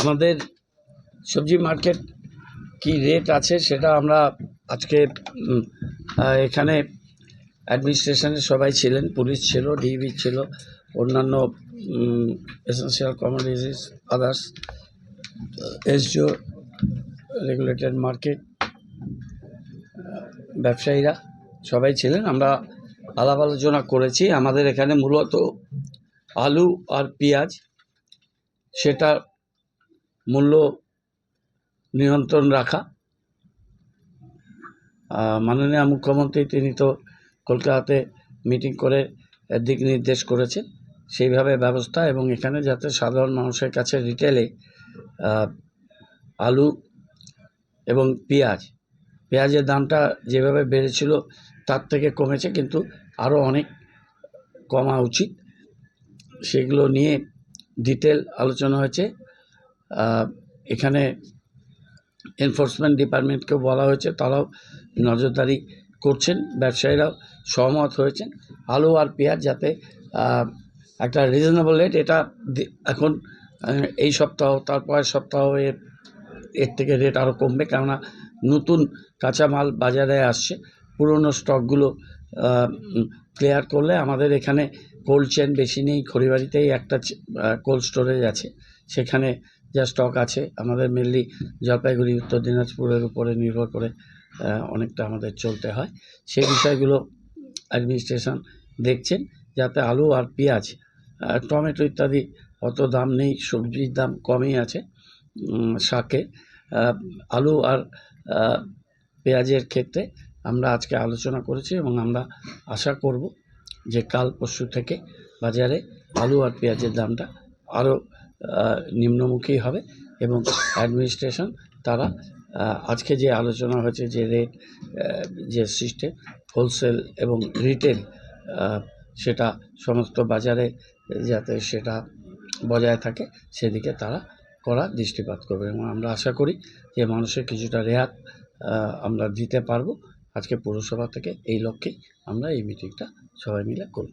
আমাদের সবজি মার্কেট কি রেট আছে সেটা আমরা আজকে এখানে অ্যাডমিনিস্ট্রেশনের সবাই ছিলেন, পুলিশ ছিল ডিবি ছিল, অন্যান্য essential commodities others SDO regulated market ব্যবসায়ীরা সবাই ছিলেন। আমরা আলাপ আলোচনা করেছি। আমাদের এখানে মূলত আলু আর পেঁয়াজ সেটার মূল্য নিয়ন্ত্রণ রাখা। মাননীয় মুখ্যমন্ত্রী তিনি তো কলকাতাতে মিটিং করে দিক নির্দেশ করেছেন। সেইভাবে ব্যবস্থা এবং এখানে যাতে সাধারণ মানুষের কাছে রিটেলে আলু এবং পেঁয়াজ, পেঁয়াজের দামটা যেভাবে বেড়েছিল তার থেকে কমেছে, কিন্তু আরও অনেক কমা উচিত। সেগুলো নিয়ে ডিটেল আলোচনা হয়েছে। এখানে এনফোর্সমেন্ট ডিপার্টমেন্টকেও বলা হয়েছে, তারাও নজরদারি করছেন, ব্যবসায়ীরাও সহমত হয়েছেন। আলু আর পেঁয়াজ যাতে একটা রিজনেবল রেট এটা এখন এই সপ্তাহ তারপরের সপ্তাহ এর এর থেকে রেট আরও কমবে, কেননা নতুন কাঁচামাল বাজারে আসছে, পুরনো স্টকগুলো ক্লিয়ার করলে আমাদের এখানে কোল্ড চেন বেশি নেই। খড়িবাড়িতেই একটা কোল্ড স্টোরেজ আছে। সেখানে যা স্টক আছে, আমাদের মেনলি জলপাইগুড়ি, উত্তর দিনাজপুরের উপরে নির্ভর করে অনেকটা আমাদের চলতে হয়। সেই বিষয়গুলো অ্যাডমিনিস্ট্রেশন দেখছেন, যাতে আলু আর পেঁয়াজ টমেটো ইত্যাদি অত দাম নেই, সবজির দাম কমই আছে শাকে। আলু আর পেঁয়াজের ক্ষেত্রে আমরা আজকে আলোচনা করেছি এবং আমরা আশা করব যে কাল পরশু থেকে বাজারে আলু আর পেঁয়াজের দামটা আরও নিম্নমুখী হবে এবং অ্যাডমিনিস্ট্রেশন তারা আজকে যে আলোচনা হয়েছে যে রেট যে সিস্টেম হোলসেল এবং রিটেল সেটা সমস্ত বাজারে যাতে সেটা বজায় থাকে, সেদিকে তারা করা দৃষ্টিপাত করবে এবং আমরা আশা করি যে মানুষের কিছুটা রেহাত আমরা দিতে পারব। আজকে পৌরসভা থেকে এই লক্ষ্যে আমরা এই মিটিংটা সবাই মিলে করব।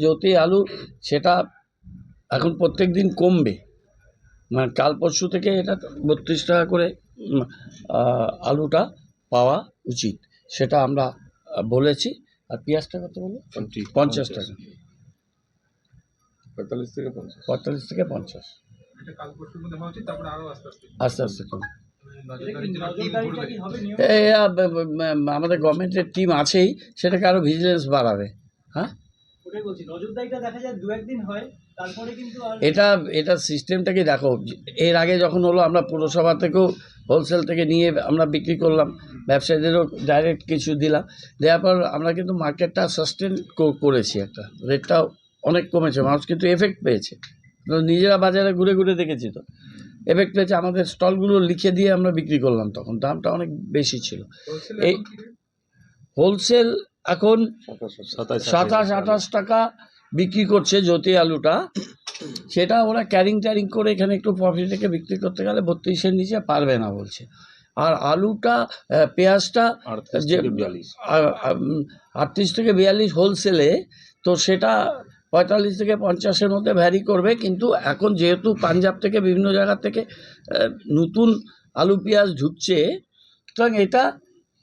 জ্যোতি আলু সেটা এখন প্রত্যেক দিন কমবে। মানে কাল পরশু থেকে এটা বত্রিশ টাকা করে আলুটা পাওয়া উচিত। সেটা আমরা বলেছি। আর পেঁয়াজটা কত বলো পঞ্চাশ। টাকা। পঁয়তাল্লিশ থেকে পঞ্চাশ। পঁয়তাল্লিশ থেকে পঞ্চাশ। আস্তে আস্তে। আস্তে আস্তে কম আমাদের গভর্নমেন্টের টিম আছেই সেটাকে আরও ভিজিলেন্স বাড়াবে। হ্যাঁ? হয় এটা এটা সিস্টেমটাকে দেখো এর আগে যখন হলো আমরা পুরসভা থেকেও হোলসেল থেকে নিয়ে আমরা বিক্রি করলাম ব্যবসায়ীদেরও ডাইরেক্ট কিছু দিলাম দেওয়ার পর আমরা কিন্তু মার্কেটটা সাস্টেন করেছি একটা রেটটা অনেক কমেছে মানুষ কিন্তু এফেক্ট পেয়েছে। নিজেরা বাজারে ঘুরে ঘুরে দেখেছি তো। এফেক্ট পেয়েছে আমাদের স্টলগুলো লিখে দিয়ে আমরা বিক্রি করলাম তখন। দামটা অনেক বেশি ছিল। এই হোলসেল এখন সাতাশ আঠাশ টাকা বিক্রি করছে জ্যোতি আলুটা। সেটা ওরা ক্যারিং ট্যারিং করে এখানে একটু প্রফিট রেখে বিক্রি করতে গেলে বত্রিশের নিচে পারবে না বলছে। আর আলুটা পেঁয়াজটা যে আটত্রিশ থেকে বিয়াল্লিশ হোলসেলে তো সেটা পঁয়তাল্লিশ থেকে পঞ্চাশের মধ্যে ভ্যারি করবে, কিন্তু এখন যেহেতু পাঞ্জাব থেকে বিভিন্ন জায়গা থেকে নতুন আলু, পেঁয়াজ ঢুকছে, সুতরাং এটা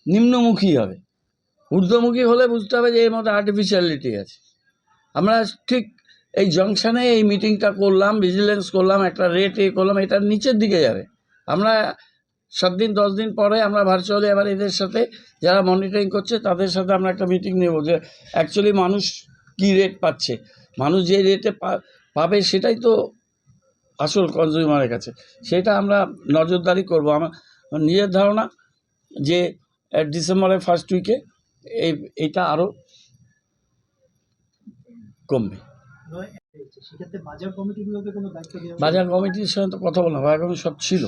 নিম্নমুখী হবে। ঊর্ধ্বমুখী হলে বুঝতে হবে যে এর মধ্যে আর্টিফিশিয়ালিটি আছে। আমরা ঠিক এই জংশনে এই মিটিংটা করলাম ভিজিলেন্স করলাম, একটা রেট এ করলাম এটার নিচের দিকে যাবে। আমরা সাত দিন, দশ দিন পরে আমরা ভার্চুয়ালি আবার এদের সাথে যারা মনিটরিং করছে, তাদের সাথে আমরা একটা মিটিং নেব যে অ্যাকচুয়ালি মানুষ কী রেট পাচ্ছে। মানুষ যে রেটে পাবে সেটাই তো আসল কনজিউমারের কাছে। সেটা আমরা নজরদারি করব। আমার নিজের ধারণা যে ডিসেম্বরের ফার্স্ট উইকে এই এইটা আরও কমবে। বাজার কমিটির সঙ্গে তো কথা বললাম বাজার কমিটি সব ছিল।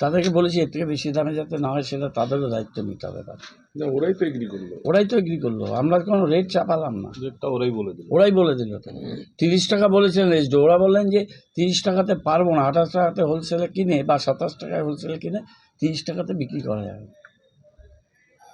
তাদেরকে বলেছি এর থেকে বেশি দামে যাতে না হয় সেটা তাদেরও দায়িত্ব নিতে হবে। না ওরাই তো এগ্রি করল। ওরাই তো এগ্রি করল। আমরা কোনো রেট চাপালাম না। রেটটা ওরাই বলে দিল। ওরাই বলে দিল। তো তিরিশ টাকা বলেছিলেন রেস্ট ওরা বললেন যে তিরিশ টাকাতে পারব না। আঠাশ টাকাতে হোলসেলে কিনে বা সাতাশ টাকায় হোলসেলে কিনে তিরিশ টাকাতে বিক্রি করা যাবে।